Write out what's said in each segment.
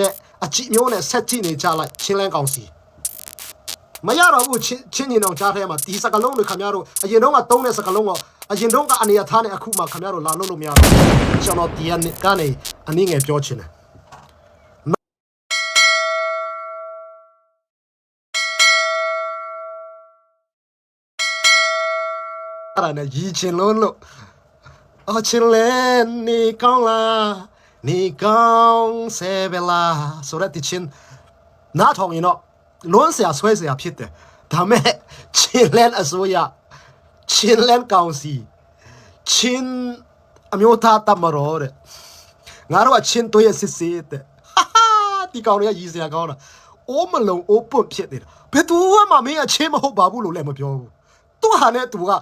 တဲ့အကြည့်မျိုးနဲ့ဆက်ကြည့်နေကြလိုက်ချင်းလန်းကောင်စီမရတော့ဘူးချင်းချင်းနေအောင်ကြားထဲမှာဒီစကလုံးတွေခင်ဗျားတို့အရင်တော့ကသုံးတဲ့စကလုံးကအရင်တော့ကအနေရထားနဲ့အခုမှခင်ဗျားတို့လာလို့လို့မရတော့ဘူးကျွန်တော်ဒီကနေအနည်းငယ်ပြောချင်တယ်အဲ့ဒါနဲ့ရည်ချင်လုံးလို့အော်ချင်လဲနေကောင်းလား နေကောင်းဆေဘလာဆိုတဲ့တချင်းနားထောင်ရင်တော့လွန်းစရာဆွဲစရာဖြစ်တယ်ဒါမဲ့ချင်းလန်အစိုးရချင်းလန်ကောင်စီချင်းအမျိုးသားတမရောတဲ့ငါတို့ကချင်းတို့ရဲ့စစ်စစ်တဲ့ဟာဟာဒီကောင်တွေကရည်စရာကောင်းတာအိုးမလုံးအိုးပွန့်ဖြစ်နေတာဘယ်သူမှမင်းအချင်းမဟုတ်ပါဘူးလို့လည်းမပြောဘူးသူဟာနဲ့သူက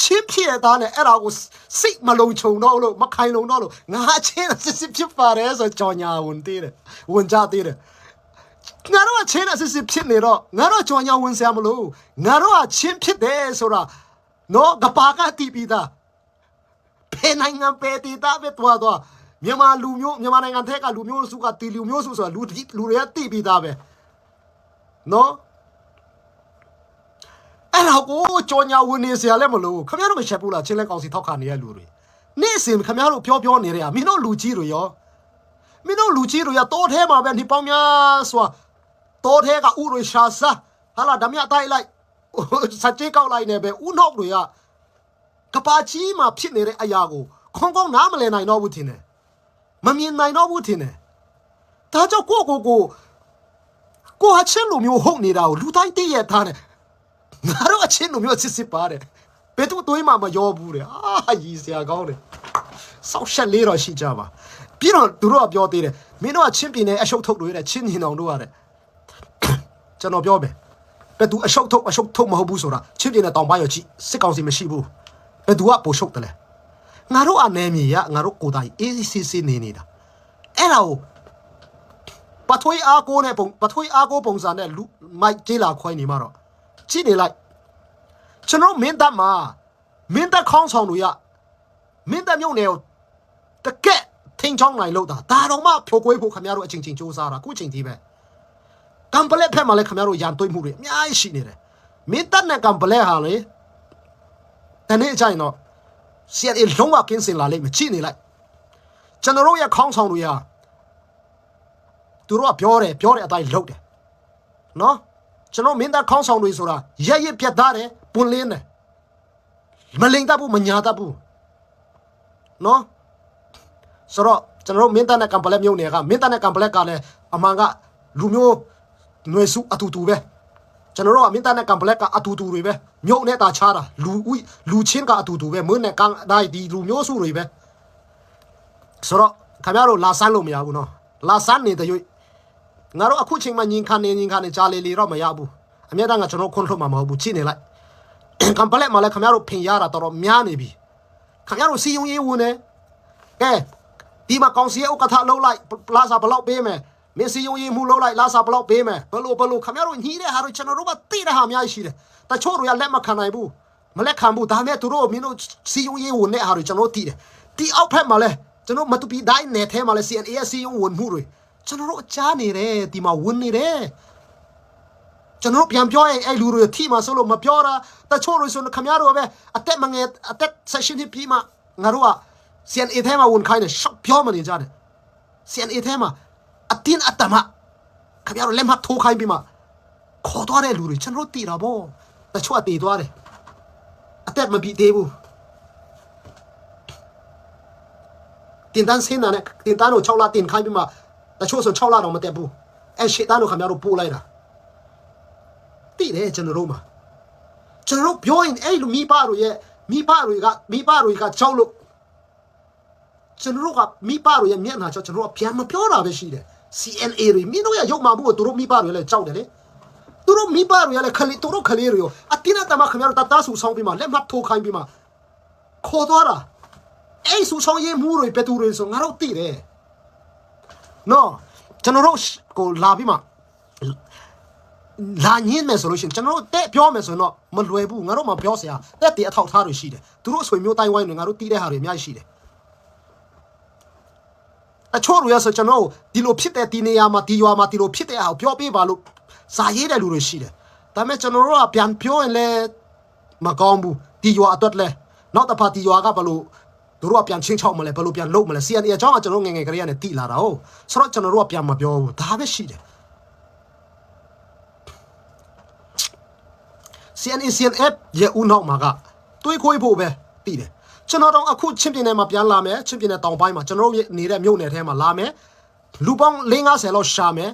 ချင်းဖြစ်သားနဲ့အဲ့ဒါကိုစိတ်မလုံးချုံတော့လို့မခိုင်လုံတော့လို့ငါချင်းစစ်စစ်ဖြစ်ပါတယ်ဆိုကြော်ညာဝင်သေးတယ်ဝင်ကြသေးတယ်ငါတို့ကချင်းအစစ်စစ်ဖြစ်နေတော့ငါတို့ကြော်ညာဝင်စရာမလိုငါတို့ကချင်းဖြစ်တယ်ဆိုတာနော်ကပါကတီးပြီးသားဖေနိုင်ငံပေတီတာပဲတွားတော့မြန်မာလူမျိုးမြန်မာနိုင်ငံထက်ကလူမျိုးစုကတီလူမျိုးစုဆိုတာလူတိလူတွေကတိပြီးသားပဲနော် အဲ့တော့ကိုကြောညာဝင်နေစရာလည်းမလိုခမရတို့မချက်ဘူးလားချင်းလဲကောင်စီထောက်ခါနေရလူတွေနေ့စဉ်ခမရတို့ပြောပြောနေရမင်းတို့လူကြီးတွေရောမင်းတို့လူကြီးတွေရတောထဲမှာပဲဒီပေါင်းများစွာတောထဲကဥရရှာစာဟာလာဓမြတိုက်လိုက်စကြေးကောက်လိုက်နေပဲဥနောက်တွေကကပါကြီးမှာဖြစ်နေတဲ့အရာကိုခေါင်းကောင်းနားမလည်နိုင်တော့ဘူးထင်တယ်မမြင်နိုင်တော့ဘူးထင်တယ်ဒါကြောင့်ကိုကိုကိုကိုဟာချင်းလိုမျိုးဟုတ်နေတာကိုလူတိုင်းသိရထားတယ် ငါတို့အချင်းလိုမျိုးစစ်စစ်ပါတယ်ဘယ်သူတွေးမှမရောဘူးတဲ့အာရည်စရာကောင်းတယ်စောက်ရှက်လေးတော့ရှိကြပါပြီးတော့သူတို့ကပြောသေးတယ်မင်းတို့ကချင်းပြင်းနေအရှုပ်ထုတ်တွေတဲ့ချင်းညင်အောင်တို့ရတဲ့ကျွန်တော်ပြောမယ်ဘယ်သူအရှုပ်ထုတ်အရှုပ်ထုတ်မဟုတ်ဘူးဆိုတာချင်းပြင်းတဲ့တောင်ပိုင်းရကြည့်စစ်ကောင်စီမရှိဘူးဘယ်သူကပိုရှုပ်တယ်လဲငါတို့အနေမြေရငါတို့ကိုယ်တိုင်အေးအေးဆေးဆေးနေနေတာအဲ့ဒါကိုပထွေးအားကိုနဲ့ပုံပထွေးအားကိုပုံစံနဲ့လူမိုက်ကြေးလာခွိုင်းနေမှာတော့ ကြည့်နေလိုက်ကျွန်တော်မင်းတပ်မှာမင်းတပ်ခေါင်းဆောင်တို့ရမင်းတပ်မြုံနယ်ကိုတကက်ထင်းချောင်းနိုင်လို့တာဒါတော့မှဖြိုကွေးဖို့ခင်ဗျားတို့အချိန်ချင်းစူးစမ်းတာအခုချိန်ကြီးပဲကံပလက်ဖက်မှာလည်းခင်ဗျားတို့ရန်တွေးမှုတွေအများကြီးရှိနေတယ်မင်းတပ်နဲ့ကံပလက်ဟာလေတနေ့အချိန်တော့ဆီအယ်လုံးဝကင်းစင်လာလိမ့်မယ်ကြည့်နေလိုက်ကျွန်တော်တို့ရဲ့ခေါင်းဆောင်တွေဟာသူတို့ကပြောတယ်ပြောတဲ့အတိုင်းလုပ်တယ်နော် ကျွန်တော်မင်းသားခေါင်းဆောင်တွေဆိုတာရက်ရက်ပြတ်သားတယ်ပွန်လင်းတယ်မလိန်တတ်ဘူးမညာတတ်ဘူးနော်ဆိုတော့ကျွန်တော်တို့မင်းသားနဲ့ကံပလက်မျိုးနယ်ကမင်းသားနဲ့ကံပလက်ကလည်းအမှန်ကလူမျိုးຫນွေစုအတူတူပဲကျွန်တော်တို့ကမင်းသားနဲ့ကံပလက်ကအတူတူတွေပဲမြုပ်နဲ့တာချားတာလူဦးလူချင်းကအတူတူပဲမွန်းနဲ့ကန်းဒါဒီလူမျိုးစုတွေပဲဆိုတော့ခင်ဗျားတို့လာဆန်းလို့မရဘူးနော်လာဆန်းနေတဲ့ရွေ့ ငါတို့အခုချိန်မှညင်ခါနေညင်ခါနေကြားလေလေတော့မရဘူးအမြဲတမ်းကကျွန်တော်ခွန်းထုတ်မှာမဟုတ်ဘူးချိနေလိုက်ကံပလက်မှာလည်းခင်ဗျားတို့ဖင်ရတာတော်တော်များနေပြီခင်ဗျားတို့စီယုံရေးဝင်နေကဲဒီမှာကောင်စီရဲ့ဥက္ကဋ္ဌလှုပ်လိုက်ပလာဇာဘလောက်ပေးမယ်မင်းစီယုံရေးမှုလှုပ်လိုက်လာစာဘလောက်ပေးမယ်ဘလို့ဘလို့ခင်ဗျားတို့ညီးတဲ့ဟာတို့ကျွန်တော်တို့ကသိတဲ့ဟာအများကြီးရှိတယ်တချို့တွေကလက်မခံနိုင်ဘူးမလက်ခံဘူးဒါမဲ့သူတို့မင်းတို့စီယုံရေးဝင်တဲ့ဟာတွေကျွန်တော်သိတယ်ဒီအောက်ဖက်မှာလဲကျွန်တော်မတူပီတိုင်းနယ်ထဲမှာလဲ CNA ရဲ့စီယုံဝင်မှုတွေ ကျွန်တော်တို့အချားနေတယ်ဒီမှာဝင်နေတယ်ကျွန်တော်ပြန်ပြောရင်အဲ့လူတွေထိမှဆိုလို့မပြောတာတချို့တွေဆိုခမရတို့ပဲအသက်မငယ်အသက် session ပြီးမှငါတို့က CNA ထဲမှာဝန်ခိုင်းတယ်ရှော့ပြောမနေကြတယ် CNA ထဲမှာအတင်းအတမခမရတို့လက်မထိုးခိုင်းပြီးမှခေါ်သွားတဲ့လူတွေကျွန်တော်တို့တည်တာဗောတချို့အတည်သွားတယ်အသက်မပြီးသေးဘူးတင်တန်းဆင်းတာနဲ့တင်တန်းကို6လတင်ခိုင်းပြီးမှ တချို့ဆို6လတော့မတက်ဘူးအဲ့ရှေ့တန်းကိုခမရတို့ပို့လိုက်တာတိတယ်ကျွန်တော်တို့မှာကျွန်တော်တို့ပြောရင်အဲ့လိုမိဘတို့ရဲ့မိဘတွေကမိဘတွေကကြောက်လို့ကျွန်တော်တို့ကမိဘတို့ရဲ့မျက်နှာကြောက်ကျွန်တော်တို့ကပြန်မပြောတာပဲရှိတယ် CNA တွေမင်းတို့ရဲ့ရုပ်မာမှုကိုသူတို့မိဘတွေလည်းကြောက်တယ်လေသူတို့မိဘတွေလည်းခလေးသူတို့ခလေးတွေရောအတင်းအတမခင်ဗျားတို့တတဆူဆောင်ပြီးမှလက်မှတ်ထိုးခိုင်းပြီးမှခေါ်သွားတာအဲ့ဆူဆောင်ရေးမှုတွေပဲသူတွေဆိုငါတို့သိတယ် နော်ကျွန်တော်တို့ကိုလာပြီးမှလာညင်းမယ်ဆိုလို့ရှိရင်ကျွန်တော်တို့တဲ့ပြောမယ်ဆိုရင်တော့မလွယ်ဘူးငါတို့မှပြောစရာတက်တည်အထောက်ထားတွေရှိတယ်သူတို့ဆွေမျိုးတိုင်းဝိုင်းတွေငါတို့တီးတဲ့ဟာတွေအများကြီးရှိတယ်အချို့လူရဆိုကျွန်တော်တို့ဒီလိုဖြစ်တဲ့ဒီနေရာမှာဒီရွာမှာဒီလိုဖြစ်တဲ့အားကိုပြောပေးပါလို့စာရေးတဲ့လူတွေရှိတယ်ဒါပေမဲ့ကျွန်တော်တို့ကပြန်ပြောရင်လည်းမကောင်းဘူးဒီရွာအတွက်လဲနောက်တစ်ဖာဒီရွာကဘလို့ တို့ကပြန်ချင်းချောက်မလဲဘလို့ပြန်လုပ်မလဲ CNA အကြောင်းကကျွန်တော်ငယ်ငယ်ကလေးကနေတိလာတာဟုတ်ဆိုတော့ကျွန်တော်တို့ကပြန်မပြောဘူးဒါပဲရှိတယ် CNA CNF ရဲ့ဦးနောက်မှာကတွေးခွေးဖို့ပဲတည်တယ်ကျွန်တော်တော့အခုချင်းပြင်းထဲမှာပြန်လာမယ်ချင်းပြင်းထဲတောင်ပိုင်းမှာကျွန်တော်တို့နေတဲ့မြို့နယ်ထဲမှာလာမယ်လူပေါင်း50လောက်ရှာမယ်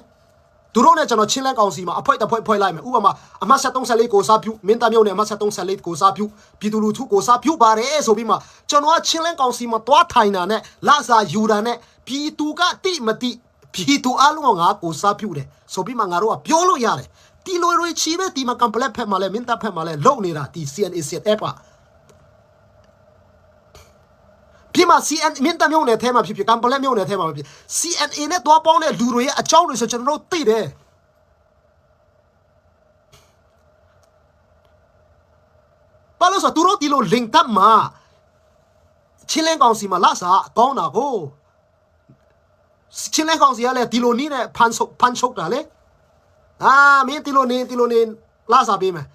သူတို့နဲ့ကျွန်တော်ချင်းလန်းကောင်စီမှာအဖွဲတစ်ဖွဲဖွဲလိုက်မယ်ဥပမာအမတ်73ကိုစားပြုမင်းသားမျိုးနဲ့အမတ်73ကိုစားပြုပြည်သူလူထုကိုစားပြုပါတယ်ဆိုပြီးမှကျွန်တော်ကချင်းလန်းကောင်စီမှာတွားထိုင်တာနဲ့လာစာယူတာနဲ့ပြည်သူကတိမတိပြည်သူအလုံးကငါကိုစားပြုတယ်ဆိုပြီးမှငါတို့ကပြောလို့ရတယ်ဒီလိုတွေချီပဲဒီမှာကမ်ပလက်ဖက်မှာလဲမင်းသားဖက်မှာလဲလုံနေတာဒီ CNA CNF ကဖြ စ်မှာ CN မင်းတမျိုးနဲ့အဲမှာဖြစ်ဖြစ်ကမ်ပလက်မျိုးနဲ့အဲမှာဖြစ် CNA နဲ့တွားပေါင်းတဲ့လူတွေရဲ့အကြောင်းတွေဆိုကျွန်တော်တို့သိတယ်ဘာလို့ဆိုသူတို့ဒီလို link တပ်မှာချင်းလင်းကောင်စီမှာလာစားကောင်းတာကိုချင်းလင်းကောင်စီကလည်းဒီလိုနီးနဲ့ဖန်ဆုပ်ဖန်ချုပ်တာလေအာမင်းဒီလိုနေဒီလိုနေလာစားပေးမယ်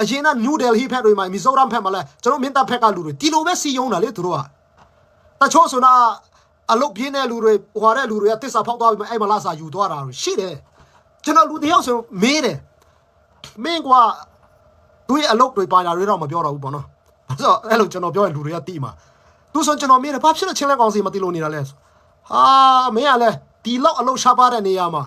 အရင်က New Delhi ဖက်တွေမှာမီဇိုရမ်ဖက်မှာလဲကျွန်တော်မင်းတပ်ဖက်ကလူတွေဒီလိုပဲစီယုံတာလေသူတို့က တချို့ဆိုတော့အလုတ်ပြင်းတဲ့လူတွေဟွာတဲ့လူတွေကတစ္ဆာဖောက်သွားပြီးမှအဲ့မလားစာယူသွားတာလို့ရှိတယ်ကျွန်တော်လူတယောက်ဆိုမေးတယ်မင်းကွာသူရဲ့အလုတ်တွေပါတာတွေတော့မပြောတော့ဘူးပေါ့နော်အဲ့တော့အဲ့လိုကျွန်တော်ပြောရင်လူတွေကတိမှာသူဆိုကျွန်တော်မေးတယ်ဘာဖြစ်လို့ချင်းလဲကောင်စီမတိလို့နေတာလဲဆိုဟာမင်းကလည်းဒီလောက်အလုတ်ရှားပါတဲ့နေရာမှာ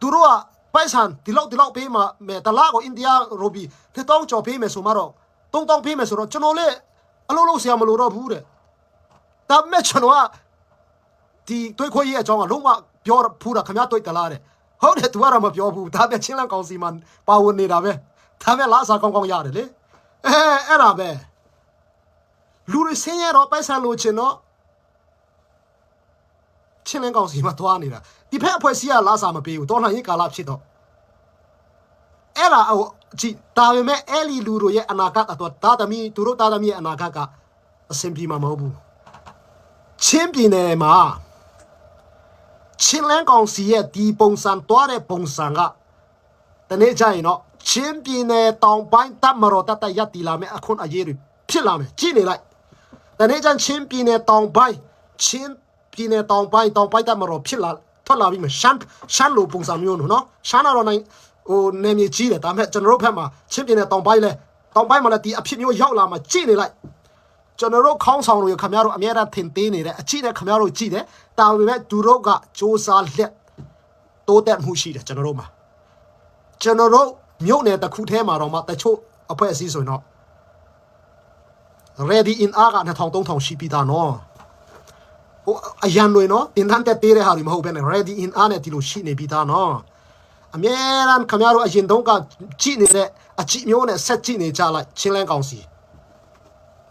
သူတို့ကပိုက်ဆန်ဒီလောက်ဒီလောက်ပေးမှာမယ်တလားကိုအိန္ဒိယရိုဘီတစ်တောင်းကျော်ပေးမယ်ဆိုမှတော့သုံးတောင်းပေးမယ်ဆိုတော့ကျွန်တော်လည်းအလုတ်လို့ဆရာမလို့တော့ဘူးတဲ့ ဒါပေမဲ့ကျွန်တော်ကဒီတွေးခွေးရဲ့အကြောင်းကလုံးဝပြောဖူးတာခမရတွေးတလားတဲ့ဟုတ်တယ် तू ကတော့မပြောဘူးဒါပဲချင်းလန်းကောင်စီမှာပါဝင်နေတာပဲဒါပဲလားစားကောင်းကောင်းရတယ်လေအဲအဲ့ဒါပဲလူတွေဆင်းရဲတော့ပိုက်ဆံလို့ချင်တော့ချင်းလန်းကောင်စီမှာသွားနေတာဒီဖက်အဖွဲ့အစည်းကလားစားမပေးဘူးတော်လှန်ရေးကာလဖြစ်တော့အဲ့ဒါဟိုကြည့်ဒါပေမဲ့အဲ့လီလူတို့ရဲ့အနာဂတ်အတွက်ဒါသမီးသူတို့ဒါသမီးရဲ့အနာဂတ်ကအဆင်ပြေမှာမဟုတ်ဘူး ချင်းပြည်နယ်မှာချင်းလန်းကောင်စီရဲ့ဒီပုံစံတွားတဲ့ပုံစံကတနေ့ကျရင်တော့ချင်းပြည်နယ်တောင်ပိုင်းတပ်မတော်တပ်တပ်ရပ်တည်လာမယ်အခုအရေးတွေဖြစ်လာမယ်ကြည့်နေလိုက်တနေ့ကျရင်ချင်းပြည်နယ်တောင်ပိုင်းချင်းပြည်နယ်တောင်ပိုင်းတောင်ပိုင်းတပ်မတော်ဖြစ်လာထွက်လာပြီးမှရှမ်းရှမ်းလိုပုံစံမျိုးနော်ရှမ်းတော့နိုင်ဟိုနေမြေကြီးတယ်ဒါပေမဲ့ကျွန်တော်တို့ဘက်မှာချင်းပြည်နယ်တောင်ပိုင်းလဲတောင်ပိုင်းမှာလည်းဒီအဖြစ်မျိုးရောက်လာမှကြည့်နေလိုက် ကျွန်တော်တို့ခေါင်းဆောင်တွေခင်ဗျားတို့အများအားထင်သေးနေတယ်အကြည့်နဲ့ခင်ဗျားတို့ကြည့်တယ်တာပေမဲ့သူတို့ကစ조사လက်တိုးတက်မှုရှိတယ်ကျွန်တော်တို့မှာကျွန်တော်တို့မြို့နယ်တစ်ခုထဲမှာတော့မှတချို့အဖွဲ့အစည်းဆိုရင်တော့ ready in အားက2000 3000ရှိပြီးသားနော်ဟိုအရန်တွေနော်တင်တန်းတက်သေးတဲ့ဟာတွေမဟုတ်ဘဲနဲ့ ready in အားနဲ့ဒီလိုရှိနေပြီးသားနော်အမြဲတမ်းခင်ဗျားတို့အရင်တုန်းကကြည့်နေတဲ့အကြည့်မျိုးနဲ့ဆက်ကြည့်နေကြလိုက်ချင်းလန်းကောင်စီ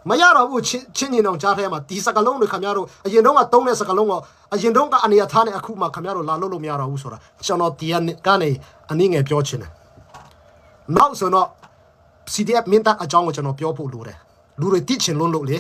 မရတော့ဘူးချင်းချင်းညင်အောင်ကြားထဲမှာဒီစကလုံးတွေခင်ဗျားတို့အရင်တုန်းကတုံးတဲ့စကလုံးကအရင်တုန်းကအနေရထားနဲ့အခုမှခင်ဗျားတို့လာလို့လို့မရတော့ဘူးဆိုတာကျွန်တော်ဒီကနေအနည်းငယ်ပြောချင်တယ်နောက်ဆိုတော့ CDF မင်းတပ်အကြောင်းကိုကျွန်တော်ပြောဖို့လိုတယ်လူတွေသိချင်လို့လို့လေ